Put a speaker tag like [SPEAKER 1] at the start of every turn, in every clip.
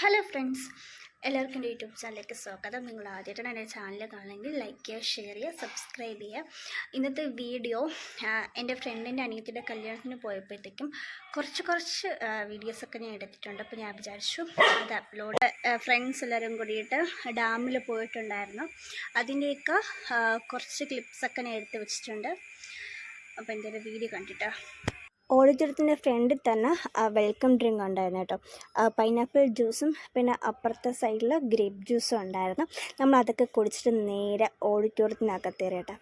[SPEAKER 1] Hello friends എല്ലാവർക്കും എന്റെ YouTube ചാനലിലേക്ക് സ്വാഗതം. നിങ്ങൾ ആദ്യമായിട്ടാണ് എന്റെ ചാനൽ കാണണമെങ്കിൽ ലൈക്ക് ചെയ്യുക ഷെയർ ചെയ്യുക സബ്സ്ക്രൈബ് ചെയ്യുക. ഇന്നത്തെ വീഡിയോ എന്റെ ഫ്രണ്ടിന്റെ അനിയത്തിന്റെ കല്യാണത്തിന് പോയപ്പോഴത്തേക്കും കുറച്ച് കുറച്ച് വീഡിയോസൊക്കെ ഞാൻ എടുത്തിട്ടുണ്ട്. അപ്പോൾ ഞാൻ വിചാരിച്ചു അത് അപ്ലോഡ് ഫ്രണ്ട്സ് എല്ലാവരും കൂടിയിട്ട് ഡാമിൽ പോയിട്ടുണ്ടായിരുന്നു. അതിന്റെയൊക്കെ കുറച്ച് ക്ലിപ്സൊക്കെ ഞാൻ എടുത്ത് വെച്ചിട്ടുണ്ട്. അപ്പോൾ എന്റെ വീഡിയോ കണ്ടിട്ടോ. ഓഡിറ്റോറിയത്തിന്റെ ഫ്രണ്ടിൽ തന്നെ വെൽക്കം ഡ്രിങ്ക് ഉണ്ടായിരുന്നു കേട്ടോ. പൈനാപ്പിൾ ജ്യൂസും പിന്നെ അപ്പുറത്തെ സൈഡിൽ ഗ്രേപ്പ് ജ്യൂസും ഉണ്ടായിരുന്നു. നമ്മൾ അതൊക്കെ കുടിച്ചിട്ട് നേരെ ഓഡിറ്റോറിയത്തിനകത്ത് കേട്ടോ.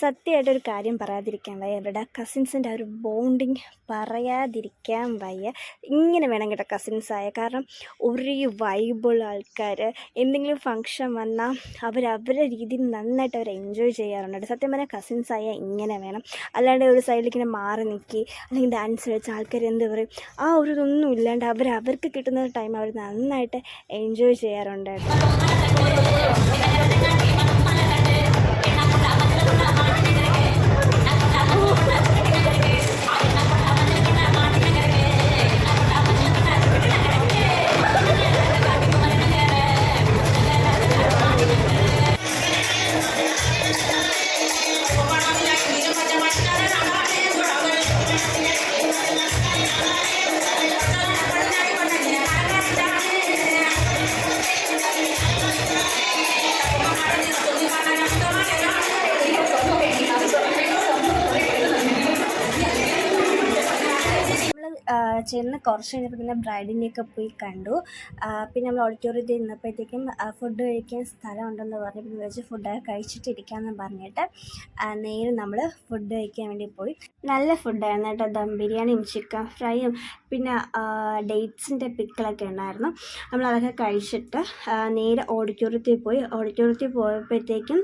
[SPEAKER 1] സത്യമായിട്ടൊരു കാര്യം പറയാതിരിക്കാൻ വയ്യ. ഇവരുടെ കസിൻസിന്റെ ഒരു ബോണ്ടിങ് പറയാതിരിക്കാൻ വയ്യ. ഇങ്ങനെ വേണം കേട്ടോ കസിൻസായ കാരണം ഒരു വൈബുള്ള ആൾക്കാർ എന്തെങ്കിലും ഫങ്ഷൻ വന്നാൽ അവർ രീതിയിൽ നന്നായിട്ട് അവർ എൻജോയ് ചെയ്യാറുണ്ട്. സത്യം പറഞ്ഞാൽ കസിൻസായ ഇങ്ങനെ വേണം. അല്ലാണ്ട് ഒരു സൈഡിലേക്ക് ഇങ്ങനെ മാറി നിൽക്കി അല്ലെങ്കിൽ ഡാൻസ് കളിച്ച ആൾക്കാർ എന്ത് പറയും? ആ ഒരു ഇതൊന്നും ഇല്ലാണ്ട് അവർ അവർക്ക് കിട്ടുന്ന ടൈം അവർ നന്നായിട്ട് എൻജോയ് ചെയ്യാറുണ്ട്. ചെന്ന് കുറച്ച് കഴിഞ്ഞപ്പോൾ പിന്നെ ബ്രൈഡിനെയൊക്കെ പോയി കണ്ടു. പിന്നെ നമ്മൾ ഓഡിറ്റോറിയത്തിൽ നിന്നപ്പോഴത്തേക്കും ഫുഡ് കഴിക്കാൻ സ്ഥലമുണ്ടെന്ന് പറഞ്ഞ് പിന്നെ വെച്ച് ഫുഡൊക്കെ കഴിച്ചിട്ട് ഇരിക്കാമെന്ന് പറഞ്ഞിട്ട് നേരെ നമ്മൾ ഫുഡ് കഴിക്കാൻ വേണ്ടി പോയി. നല്ല ഫുഡായിരുന്നു കേട്ടോ. ദം ബിരിയാണിയും ചിക്കൻ ഫ്രൈയും പിന്നെ ഡേറ്റ്സിന്റെ പിക്കിളൊക്കെ ഉണ്ടായിരുന്നു. നമ്മൾ അതൊക്കെ കഴിച്ചിട്ട് നേരെ ഓഡിറ്റോറിയത്തിൽ പോയി. ഓഡിറ്റോറിയത്തിൽ പോയപ്പോഴത്തേക്കും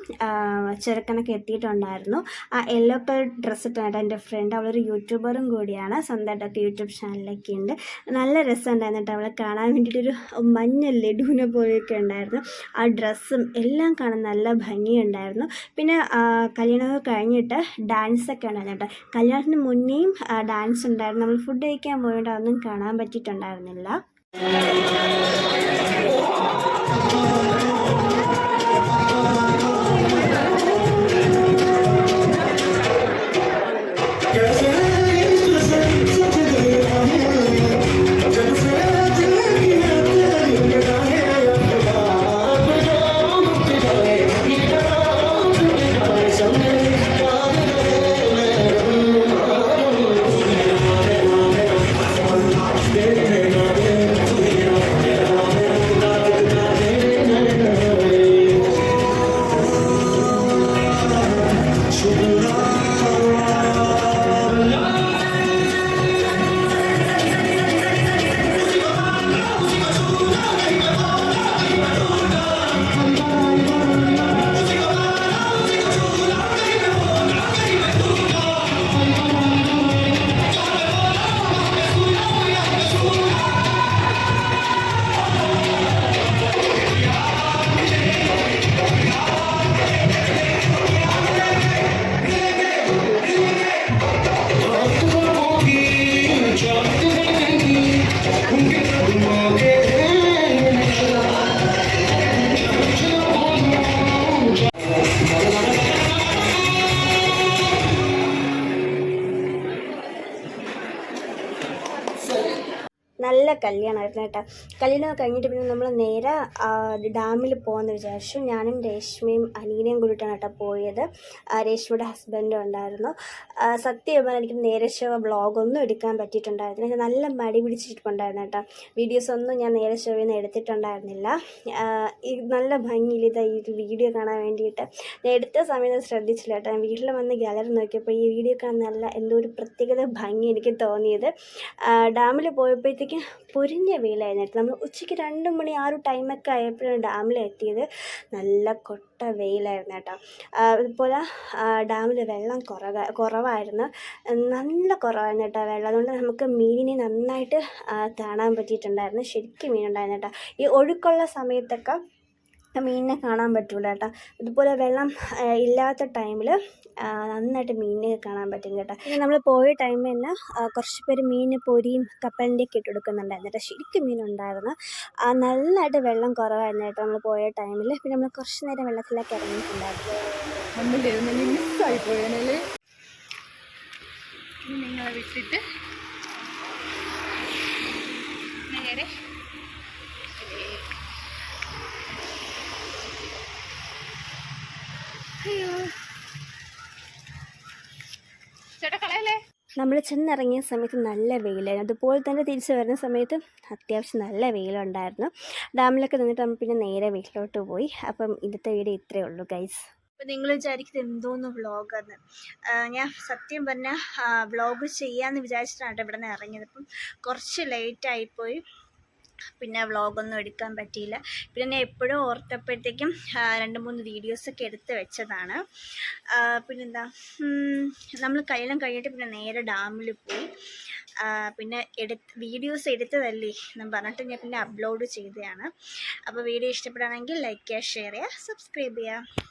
[SPEAKER 1] ചെറുക്കനൊക്കെ എത്തിയിട്ടുണ്ടായിരുന്നു. ആ യെല്ലോ കളർ ഡ്രസ്സ് ഇട്ടാണ് എന്റെ ഫ്രണ്ട്. അവളൊരു യൂട്യൂബറും കൂടിയാണ്. സ്വന്തമായിട്ടൊക്കെ യൂട്യൂബ് ചാനലൊക്കെ ഉണ്ട് നല്ല രസമുണ്ടായിരുന്നു കേട്ടോ. അവളെ കാണാൻ വേണ്ടിയിട്ടൊരു മഞ്ഞ ലഡുവിനെ പോലെയൊക്കെ ഉണ്ടായിരുന്നു. ആ ഡ്രസ്സും എല്ലാം കാണാൻ നല്ല ഭംഗിയുണ്ടായിരുന്നു. പിന്നെ കല്യാണമൊക്കെ കഴിഞ്ഞിട്ട് ഡാൻസൊക്കെ ഉണ്ടായിരുന്നു കേട്ടോ. കല്യാണത്തിന് മുന്നേയും ഡാൻസ് ഉണ്ടായിരുന്നു. നമ്മൾ ഫുഡ് കഴിക്കാൻ പോയിട്ട് അതൊന്നും കാണാൻ പറ്റിയിട്ടുണ്ടായിരുന്നില്ല. നല്ല കല്യാണമായിരുന്നു കേട്ടോ. കല്യാണം കഴിഞ്ഞിട്ട് പിന്നെ നമ്മൾ നേരെ ഡാമിൽ പോകാമെന്ന് വിചാരിച്ചു. ഞാനും രേഷ്മയും അനീനയും കൂടിയിട്ടാണ് കേട്ടോ പോയത്. രേഷ്മയുടെ ഹസ്ബൻഡും ഉണ്ടായിരുന്നു. സത്യം പറഞ്ഞാൽ എനിക്ക് നേരെ ഷോ വ്ളോഗൊന്നും എടുക്കാൻ പറ്റിയിട്ടുണ്ടായിരുന്നില്ല. എനിക്ക് നല്ല മടി പിടിച്ചിട്ടുണ്ടായിരുന്നു കേട്ടോ. വീഡിയോസ് ഒന്നും ഞാൻ നേരെ ഷോയിൽ നിന്ന് എടുത്തിട്ടുണ്ടായിരുന്നില്ല. നല്ല ഭംഗിയിൽ ഇത് ഈ വീഡിയോ കാണാൻ വേണ്ടിയിട്ട്. ഞാൻ എടുത്ത സമയത്ത് ശ്രദ്ധിച്ചില്ല കേട്ടോ. ഞാൻ വീട്ടിൽ വന്ന് ഗാലറി നോക്കിയപ്പോൾ ഈ വീഡിയോ കാണാൻ നല്ല എന്തോ ഒരു പ്രത്യേകത ഭംഗി എനിക്ക് തോന്നിയത്. ഡാമിൽ പോയപ്പോഴത്തേക്കും പൊരിഞ്ഞ വെയിലായിരുന്നു നമ്മൾ ഉച്ചയ്ക്ക് രണ്ട് മണി ആ ഒരു ടൈമൊക്കെ ആയപ്പോഴാണ് ഡാമിൽ എത്തിയത്. നല്ല കൊട്ട വെയിലായിരുന്നു കേട്ടോ. അതുപോലെ ഡാമിൽ വെള്ളം കുറവ കുറവായിരുന്നു. നല്ല കുറവായിരുന്നു കേട്ടോ വെള്ളം. അതുകൊണ്ട് നമുക്ക് മീനിനെ നന്നായിട്ട് കാണാൻ പറ്റിയിട്ടുണ്ടായിരുന്നു. ശരിക്കും മീനുണ്ടായിരുന്നു കേട്ടോ. ഈ ഒഴുക്കുള്ള സമയത്തൊക്കെ മീനിനെ കാണാൻ പറ്റുള്ളൂ കേട്ടോ. ഇതുപോലെ വെള്ളം ഇല്ലാത്ത ടൈമിൽ നന്നായിട്ട് മീനിനെ കാണാൻ പറ്റും കേട്ടോ. പിന്നെ നമ്മൾ പോയ ടൈമിൽ തന്നെ കുറച്ച് പേര് മീൻ പൊരിയും കപ്പലിന്റെ ഒക്കെ ഇട്ട് കൊടുക്കുന്നുണ്ടായിരുന്നു കേട്ടോ. ശരിക്കും മീനുണ്ടായിരുന്നു നല്ലതായിട്ട് വെള്ളം കുറവായിരുന്നു കേട്ടോ നമ്മൾ പോയ ടൈമിൽ പിന്നെ നമ്മൾ കുറച്ച് നേരം വെള്ളത്തിലൊക്കെ ഇറങ്ങിയിട്ടുണ്ടായിരുന്നു.
[SPEAKER 2] നിങ്ങളെ വിട്ടിട്ട് നേരെ ചേട്ടാ കളയല്ലേ?
[SPEAKER 1] നമ്മൾ ചെന്നിറങ്ങിയ സമയത്ത് നല്ല വെയിലായിരുന്നു. അതുപോലെ തന്നെ തിരിച്ച് വരുന്ന സമയത്ത് അത്യാവശ്യം നല്ല വെയിലുണ്ടായിരുന്നു. ഡാമിലൊക്കെ നിന്നിട്ട് നമ്മൾ പിന്നെ നേരെ വീട്ടിലോട്ട് പോയി. അപ്പം ഇന്നത്തെ വീഡിയോ ഇത്രയേ ഉള്ളൂ ഗൈസ് അപ്പം നിങ്ങൾ വിചാരിക്കുന്നത് എന്തോന്ന് വ്ളോഗെന്ന്. ഞാൻ സത്യം പറഞ്ഞാൽ വ്ളോഗ് ചെയ്യാമെന്ന് വിചാരിച്ചിട്ടാണ് ഇവിടെ നിന്ന് ഇറങ്ങിയത്. അപ്പം കുറച്ച് ലേറ്റായിപ്പോയി പിന്നെ വ്ളോഗൊന്നും എടുക്കാൻ പറ്റിയില്ല. പിന്നെ എപ്പോഴും ഓർത്തപ്പോഴത്തേക്കും രണ്ട് മൂന്ന് വീഡിയോസൊക്കെ എടുത്ത് വെച്ചതാണ്. പിന്നെന്താ നമ്മൾ കയ്യിലും കഴിഞ്ഞിട്ട് പിന്നെ നേരെ ഡാമിൽ പോയി. പിന്നെ എടുത്ത് വീഡിയോസ് എടുത്തതല്ലേ എന്ന് പറഞ്ഞിട്ട് ഞാൻ പിന്നെ അപ്ലോഡ് ചെയ്തതാണ്. അപ്പോൾ വീഡിയോ ഇഷ്ടപ്പെടുകയാണെങ്കിൽ ലൈക്ക് ചെയ്യുക ഷെയർ ചെയ്യുക സബ്സ്ക്രൈബ് ചെയ്യുക.